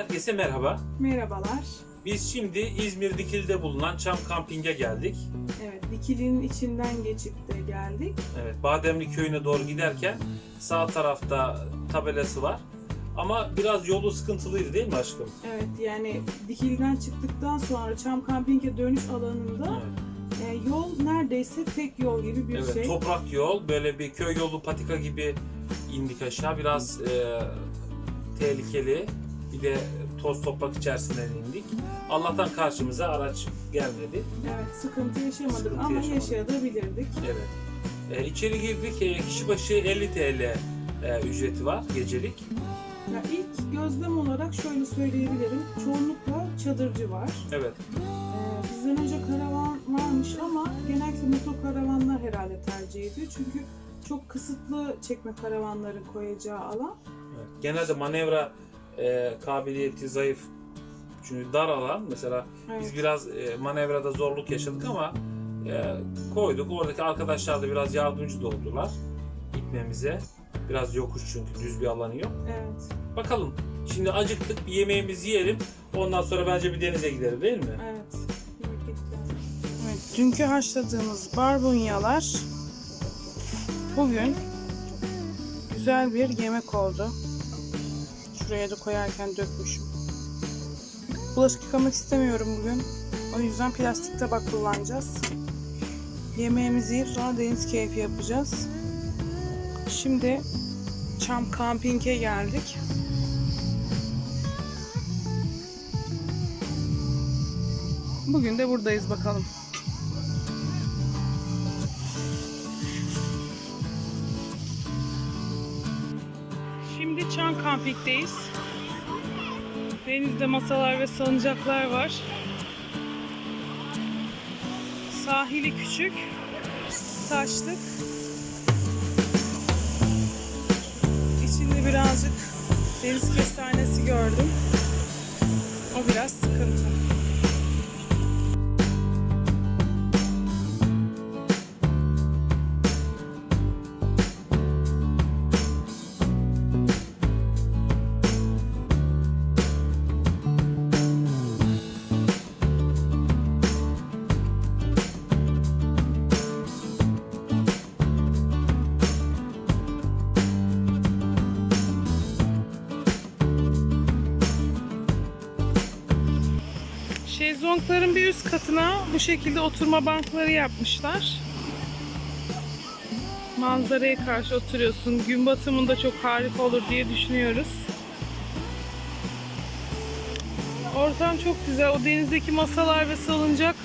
Herkese merhaba. Merhabalar. Biz şimdi İzmir Dikili'de bulunan Çam Kamping'e geldik. Evet, Dikili'nin içinden geçip de geldik. Evet, Bademli köyüne doğru giderken sağ tarafta tabelası var. Ama biraz yolu sıkıntılıydı değil mi aşkım? Evet, yani Dikili'den çıktıktan sonra Çam Kamping'e dönüş alanında Evet, e, yol neredeyse tek yol gibi bir evet şey. toprak yol, böyle bir köy yolu patika gibi indik aşağı. Biraz e, tehlikeli. Bir de toz toprak içerisinden indik. Allah'tan karşımıza araç gelmedi. Evet, sıkıntı yaşamadık Sıkıntı ama yaşamadık. yaşayabilirdik. Evet. E, içeri girdik. E, kişi başı 50 TL e, ücreti var gecelik. Ya ilk gözlem olarak şöyle söyleyebilirim. Çoğunlukla çadırcı var. Evet. Ee, bizden önce karavan varmış ama genellikle motor karavanlar herhalde tercih ediyor. Çünkü çok kısıtlı çekme karavanların koyacağı alan. Evet. Genelde manevra e, kabiliyeti zayıf. Çünkü dar alan. Mesela Evet. biz biraz e, manevrada zorluk yaşadık ama e, koyduk. Oradaki arkadaşlar da biraz yardımcı da oldular gitmemize. Biraz yokuş çünkü düz bir alanı yok. Evet. Bakalım. Şimdi acıktık. Bir yemeğimizi yiyelim. Ondan sonra bence bir denize gidelim değil mi? Evet. Evet, dünkü haşladığımız barbunyalar bugün güzel bir yemek oldu. Şuraya da koyarken dökmüşüm. Bulaşık yıkamak istemiyorum bugün. O yüzden plastik tabak kullanacağız. Yemeğimizi yiyip sonra deniz keyfi yapacağız. Şimdi Çam Camping'e geldik. Bugün de buradayız bakalım. Şimdi Çan Camping'deyiz. Denizde masalar ve salıncaklar var. Sahili küçük, taşlık. İçinde birazcık deniz kestanesi gördüm. Şezlongların bir üst katına bu şekilde oturma bankları yapmışlar. Manzaraya karşı oturuyorsun. Gün batımında çok harika olur diye düşünüyoruz. Ortam çok güzel. O denizdeki masalar ve salıncak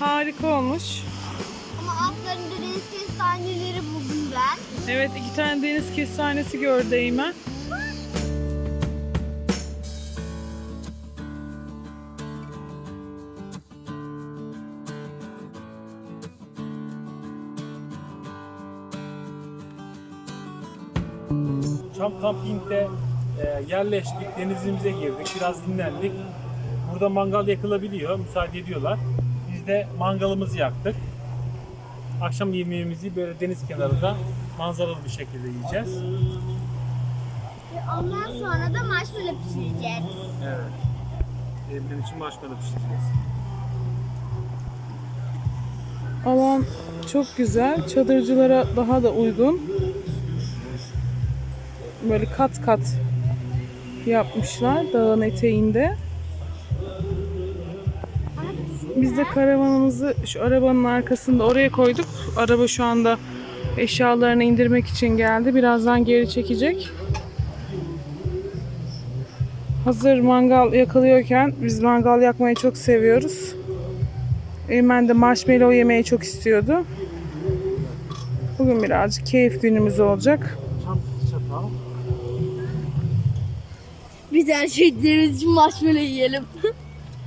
harika olmuş. Ama altlarında deniz kestaneleri buldum ben. Evet iki tane deniz kestanesi gördü Eymen. Çam Camping'de e, yerleştik, denizimize girdik, biraz dinlendik. Burada mangal yakılabiliyor, müsaade ediyorlar. Biz de mangalımızı yaktık. Akşam yemeğimizi böyle deniz kenarında manzaralı bir şekilde yiyeceğiz. Ve ondan sonra da marshmallow pişireceğiz. Evet. Evlen için marshmallow pişireceğiz. Alan çok güzel. Çadırcılara daha da uygun. Böyle kat kat yapmışlar dağın eteğinde. Biz de karavanımızı şu arabanın arkasında oraya koyduk. Araba şu anda eşyalarını indirmek için geldi. Birazdan geri çekecek. Hazır mangal yakalıyorken biz mangal yakmayı çok seviyoruz. Eymen de marshmallow yemeyi çok istiyordu. Bugün birazcık keyif günümüz olacak. Çam. Biz her şeylerimiz için marshmallow yiyelim.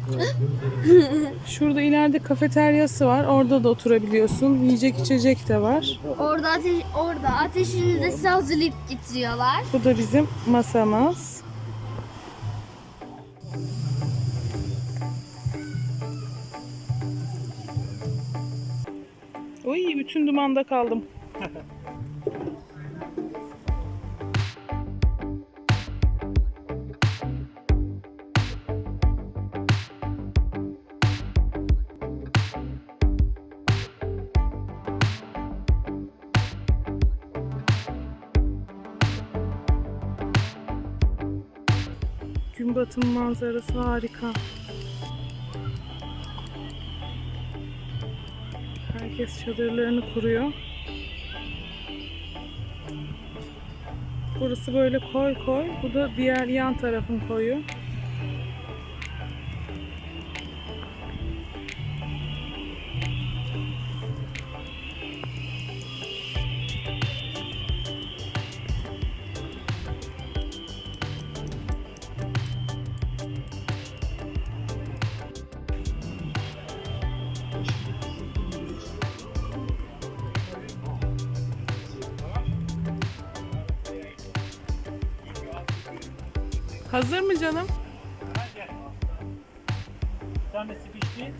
Şurada ileride kafeteryası var. Orada da oturabiliyorsun. Yiyecek içecek de var. Orada ateş, orada ateşini de size hazırlayıp getiriyorlar. Bu da bizim masamız. Oy bütün dumanda kaldım. Gün batım manzarası harika. Herkes çadırlarını kuruyor. Burası böyle koy koy. Bu da diğer yan tarafın koyu. Hazır mı canım? Hadi. Bir tanesi pişti.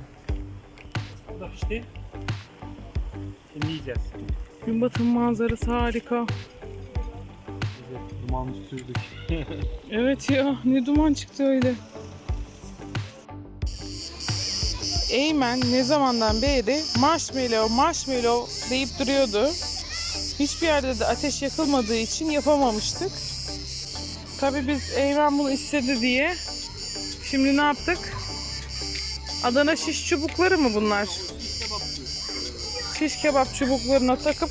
Bu da pişti. Şimdi yiyeceğiz. Gün batım manzarası harika. Dumanlı sürdük. Evet ya ne duman çıktı öyle. Eymen ne zamandan beri marshmallow marshmallow deyip duruyordu. Hiçbir yerde de ateş yakılmadığı için yapamamıştık. Tabii biz Eymen bunu istedi diye. Şimdi ne yaptık? Adana şiş çubukları mı bunlar? Şiş kebap çubuklarına takıp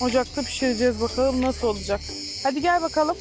ocakta pişireceğiz bakalım nasıl olacak. Hadi gel bakalım.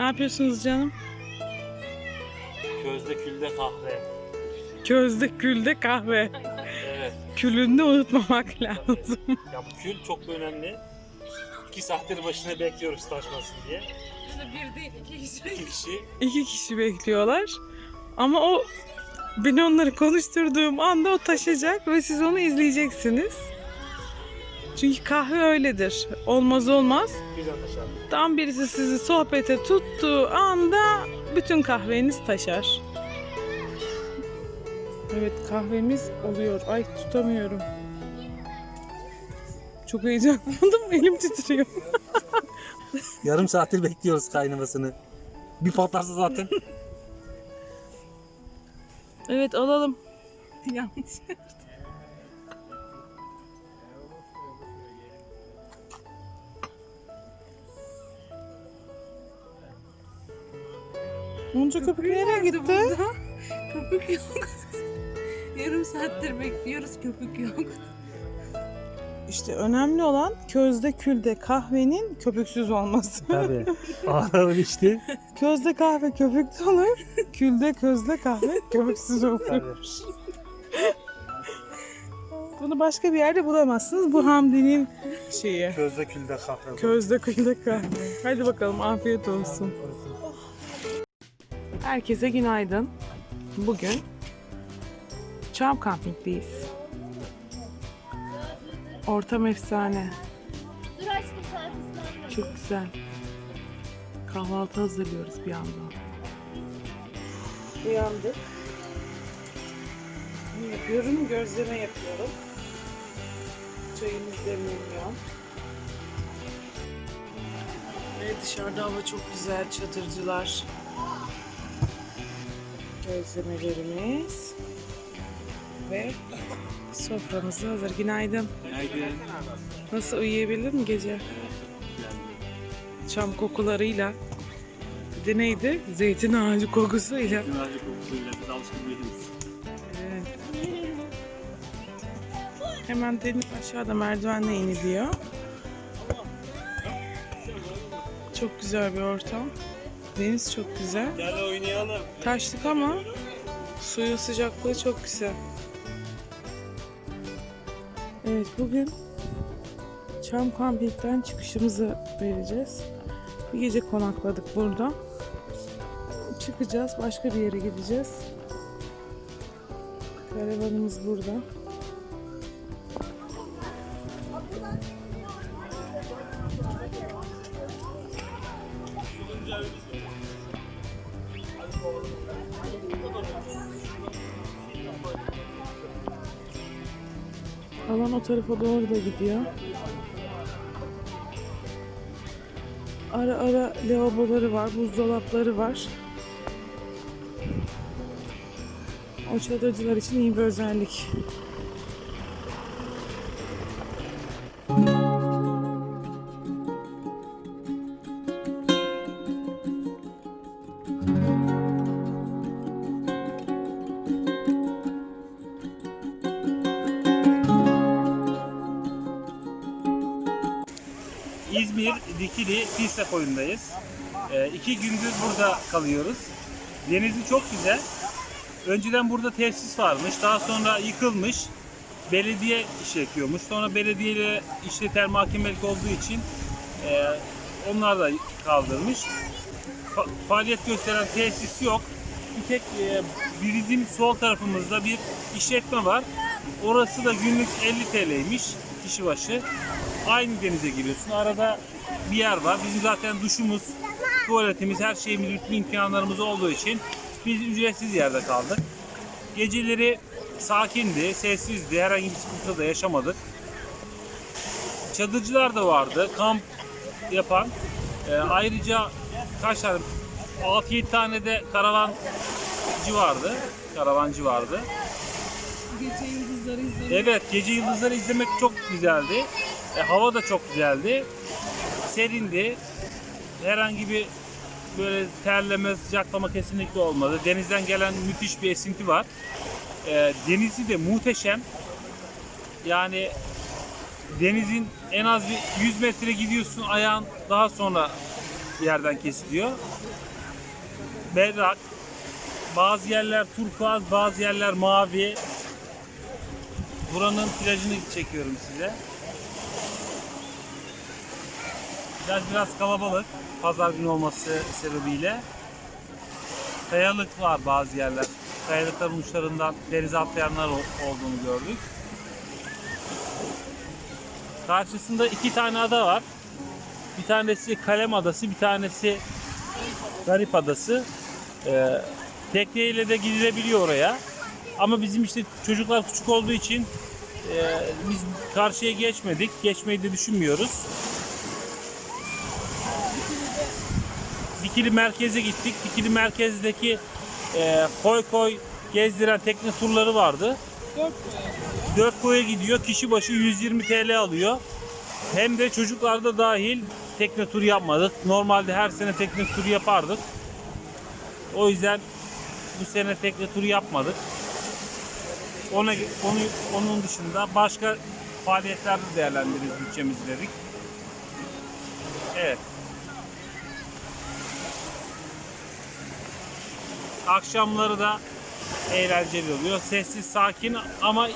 Ne yapıyorsunuz canım? Közde külde kahve. Közde külde kahve. Evet. Külünü de unutmamak lazım. Ya bu kül çok önemli. İki saattir başına bekliyoruz taşmasın diye. Bir değil iki kişi. İki kişi. İki kişi bekliyorlar. Ama o ben onları konuşturduğum anda o taşacak ve siz onu izleyeceksiniz. Çünkü kahve öyledir. Olmaz olmaz. Tam birisi sizi sohbete tuttuğu anda bütün kahveniz taşar. Evet kahvemiz oluyor. Ay tutamıyorum. Çok heyecanlandım. Elim titriyor. Yarım saattir bekliyoruz kaynamasını. Bir patlarsa zaten. Evet alalım. Yanlış. Onca köpük nereye gitti? Köpük yok. Yarım saattir bekliyoruz köpük yok. İşte önemli olan közde külde kahvenin köpüksüz olması. Tabii. Ağır işte. Közde kahve köpüklü olur. Külde közde kahve köpüksüz olur. Tabii. Bunu başka bir yerde bulamazsınız. Bu Hamdi'nin şeyi. Közde külde kahve. Közde külde kahve. Hadi bakalım afiyet olsun. Herkese günaydın. Bugün Çam Camping'deyiz. Ortam efsane. Çok güzel. Kahvaltı hazırlıyoruz bir yandan. Uyandık. Ne yapıyorum? Gözleme yapıyorum. Çayımız demleniyor. Ve dışarıda hava çok güzel. Çadırcılar. Gözlemelerimiz. Ve soframız hazır. Günaydın. Günaydın. Nasıl uyuyabildin mi gece? Çam kokularıyla. Bir de neydi? Zeytin ağacı kokusuyla. Günaydın kokusuyla biz alışkın değiliz. Evet. Hemen deniz aşağıda merdivenle iniliyor. Çok güzel bir ortam. Deniz çok güzel. Gel oynayalım. Taşlık ama suyu sıcaklığı çok güzel. Evet bugün Çam Camping'den çıkışımızı vereceğiz. Bir gece konakladık burada. Çıkacağız. Başka bir yere gideceğiz. Karavanımız burada. Alan o tarafa doğru da gidiyor. Ara ara lavaboları var, buzdolapları var. O çadırcılar için iyi bir özellik. İzmir Dikili Pisa koyundayız. Ee, iki gündür burada kalıyoruz. Denizi çok güzel. Önceden burada tesis varmış. Daha sonra yıkılmış. Belediye işletiyormuş. Sonra belediyeyle işleten mahkemelik olduğu için e, onlar da kaldırmış. Fa- faaliyet gösteren tesis yok. Bir tek e, bizim sol tarafımızda bir işletme var. Orası da günlük 50 TL'ymiş kişi başı. Aynı denize giriyorsun. Arada bir yer var. Bizim zaten duşumuz, tuvaletimiz, her şeyimiz, bütün imkanlarımız olduğu için biz ücretsiz yerde kaldık. Geceleri sakindi, sessizdi. Herhangi bir sıkıntı da yaşamadık. Çadırcılar da vardı. Kamp yapan. Ee, ayrıca kaç tane? 6-7 tane de karavancı vardı. Karavancı vardı. Gece yıldızları izlemek Evet, gece yıldızları izlemek çok güzeldi. E, hava da çok güzeldi. Serindi. Herhangi bir böyle terleme, sıcaklama kesinlikle olmadı. Denizden gelen müthiş bir esinti var. E, denizi de muhteşem. Yani denizin en az bir 100 metre gidiyorsun ayağın daha sonra yerden kesiliyor. Berrak. Bazı yerler turkuaz, bazı yerler mavi. Buranın plajını çekiyorum size. Plaj biraz kalabalık. Pazar günü olması sebebiyle. Kayalık var bazı yerler. Kayalıkların uçlarından denize atlayanlar ol- olduğunu gördük. Karşısında iki tane ada var. Bir tanesi Kalem Adası, bir tanesi Garip Adası. Ee, tekneyle de gidilebiliyor oraya. Ama bizim işte çocuklar küçük olduğu için e, biz karşıya geçmedik. Geçmeyi de düşünmüyoruz. Dikili merkeze gittik. Dikili merkezdeki e, koy koy gezdiren tekne turları vardı. 4 koya gidiyor. Kişi başı 120 TL alıyor. Hem de çocuklar da dahil tekne turu yapmadık. Normalde her sene tekne turu yapardık. O yüzden bu sene tekne turu yapmadık. Ona, onu, onun dışında başka faaliyetlerde değerlendiririz bütçemizi dedik. Evet. Akşamları da eğlenceli oluyor. Sessiz, sakin ama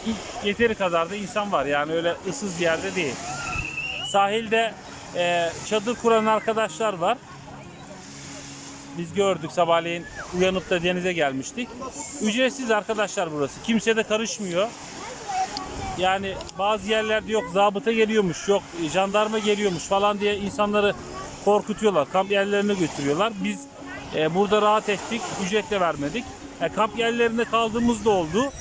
yeteri kadar da insan var. Yani öyle ıssız bir yerde değil. Sahilde e, çadır kuran arkadaşlar var. Biz gördük sabahleyin uyanıp da denize gelmiştik. Ücretsiz arkadaşlar burası. Kimse de karışmıyor. Yani bazı yerlerde yok zabıta geliyormuş, yok jandarma geliyormuş falan diye insanları korkutuyorlar. Kamp yerlerine götürüyorlar. Biz e, burada rahat ettik, ücret de vermedik. E, kamp yerlerinde kaldığımız da oldu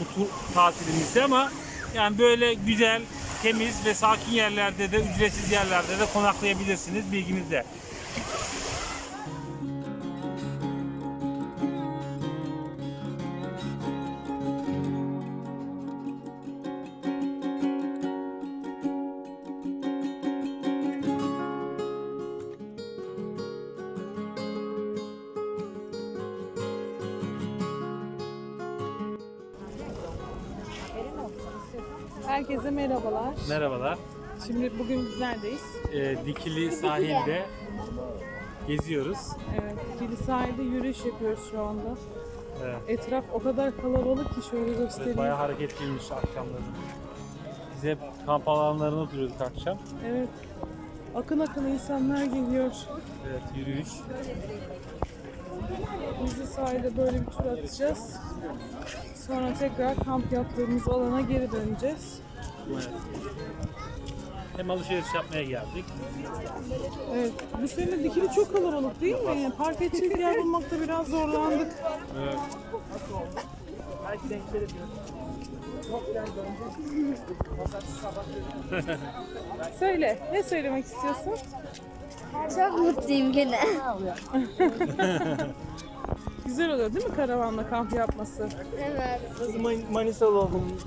bu tur tatilimizde ama yani böyle güzel, temiz ve sakin yerlerde de ücretsiz yerlerde de konaklayabilirsiniz bilginizde. Merhabalar. Şimdi bugün biz neredeyiz? Ee, Dikili sahilde geziyoruz. Evet, Dikili sahilde yürüyüş yapıyoruz şu anda. Evet. Etraf o kadar kalabalık ki şöyle göstereyim. Evet, bayağı hareketliymiş akşamları. Biz hep kamp alanlarına oturuyorduk akşam. Evet. Akın akın insanlar geliyor. Evet, yürüyüş. Biz de sahilde böyle bir tur atacağız. Sonra tekrar kamp yaptığımız alana geri döneceğiz. Evet. Hem alışveriş yapmaya geldik. Evet. Bu sene dikili çok kalabalık değil mi? Yani park edecek yer bulmakta biraz zorlandık. Evet. Söyle. Ne söylemek istiyorsun? Çok mutluyum gene. Güzel oluyor değil mi karavanla kamp yapması? evet. Manisalı oldum.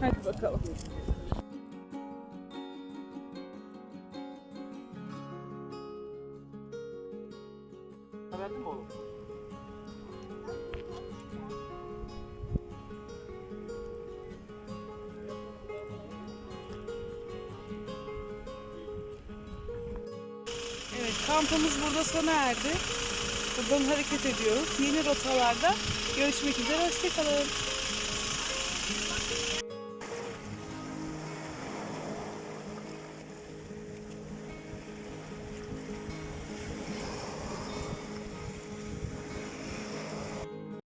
Hadi bakalım. Verdin mi oğlum? Evet kampımız burada sona erdi. Buradan hareket ediyoruz. Yeni rotalarda görüşmek üzere. Hoşçakalın.